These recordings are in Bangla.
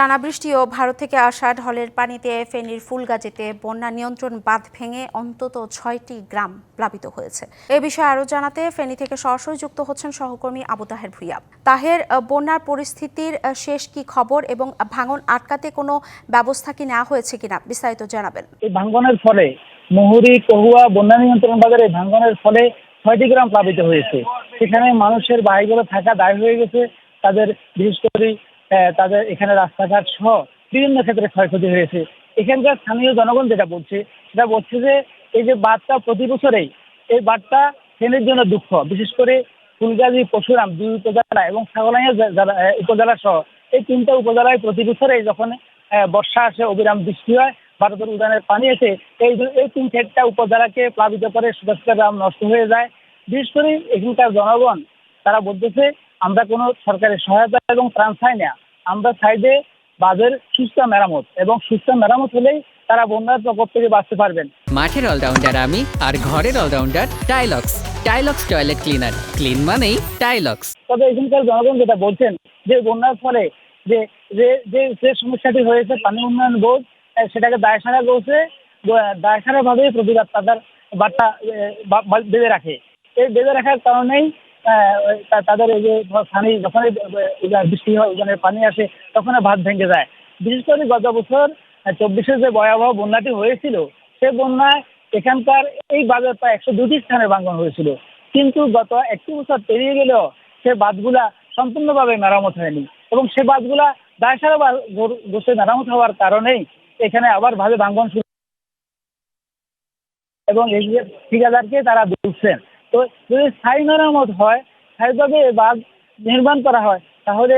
টানা বৃষ্টি ও ভারত থেকে আসা ঢলের পানিতে ফেনীর ফুলগাজীতে বন্যা নিয়ন্ত্রণ বাঁধ ভেঙে অন্তত ছয়টি গ্রাম প্লাবিত হয়েছে। এ বিষয়ে আরও জানাতে ফেনী থেকে সরাসরি যুক্ত হচ্ছেন সহকর্মী আবু তাহের ভুইয়া। তাহের বন্যার পরিস্থিতির শেষ কি খবর এবং ভাঙন আটকাতে কোনো ব্যবস্থা কি নেওয়া হয়েছে কিনা বিস্তারিত জানাবেন। এই ভাঙ্গনের ফলে মুহুরী, কহুয়া, বন্যা নিয়ন্ত্রণ বাজারে ভাঙ্গনের ফলে ছয়টি গ্রাম প্লাবিত হয়েছে। সেখানে মানুষের বাড়িগুলো থাকা দায় হয়ে গেছে। তাদের বিশেষ করে তাদের এখানে রাস্তাঘাট সহ বিভিন্ন ক্ষেত্রে ক্ষয়ক্ষতি হয়েছে। এখানকার স্থানীয় জনগণ যেটা বলছে, সেটা বলছে যে, এই যে বাঁধটা প্রতি বছরেই এই বাঁধটা ফেনের জন্য দুঃখ। বিশেষ করে ফুলগাজী, পশুরাম দুই উপজেলা এবং ছাগলাইয়া উপজেলা সহ এই তিনটা উপজেলায় প্রতি বছরেই যখন বর্ষা আসে, অবিরাম বৃষ্টি হয়, ভারতের উদানের পানি এসে এই এই তিন চারটা উপজেলাকে প্লাবিত করে সুরক্ষা গ্রাম নষ্ট হয়ে যায়। বিশেষ করে এখানকার জনগণ, তারা বলতেছে আমরা কোনো সরকারের সহায়তা এবং ত্রাণ চাই না। আমরা চাই যে বাঁধের সুস্থ মেরামত এবং সুস্থ মেরামত হলেই তারা বন্যার প্রকোপ থেকে বাঁচতে পারবেন। মাঠের অলরাউন্ডার আমি আর ঘরের allrounder Tilex. Tilex toilet cleaner. Clean মানেই টাইলক্স। তবে এখানকার জনগণ যেটা বলছেন যে বন্যার ফলে যে যে যে যে সমস্যাটি হয়েছে পানি উন্নয়ন বোর্ড সেটাকে দায়সারা করছে দায়সারা ভাবে প্রতিবাদ তাদের বার্তা বেঁধে রাখে। এই বেঁধে রাখার কারণেই তাদের এই যে পানি যখন বৃষ্টি হয় ওখানে পানি আসে, তখন ভাত ভেঙে যায়। বিশেষ করে গত বছর চব্বিশে যে ভয়াবহ বন্যাটি হয়েছিল, সে বন্যায় এখানকার এই বাজার প্রায় একশো দুটি স্থানে ভাঙ্গন হয়েছিল। কিন্তু গত একটি বছর পেরিয়ে গেলেও সে বাঁধগুলা সম্পূর্ণভাবে মেরামত হয়নি এবং সে বাঁধগুলা দায়সারা গোসে মেরামত হওয়ার কারণেই এখানে আবার ভাবে ভাঙ্গন শুরু এবং এই ঠিকাদারকে তারা বুঝছেন তো যদি স্থায়ী মেরামত হয়, স্থায়ীভাবে বাঁধ নির্মাণ করা হয়, তাহলে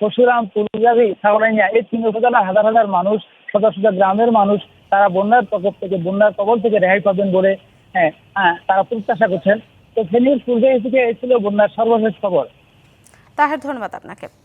পশুরাম পুরুলিয়াবি ছাগলাইয়া এই তিন উপজেলার হাজার হাজার মানুষ শত শত গ্রামের মানুষ, তারা বন্যার প্রকোপ থেকে, বন্যার কবল থেকে রেহাই পাবেন বলে হ্যাঁ হ্যাঁ তারা প্রত্যাশা করছেন। তো ফেনীর পূর্বে থেকে এই ছিল বন্যার সর্বশেষ খবর। তাহের, ধন্যবাদ আপনাকে।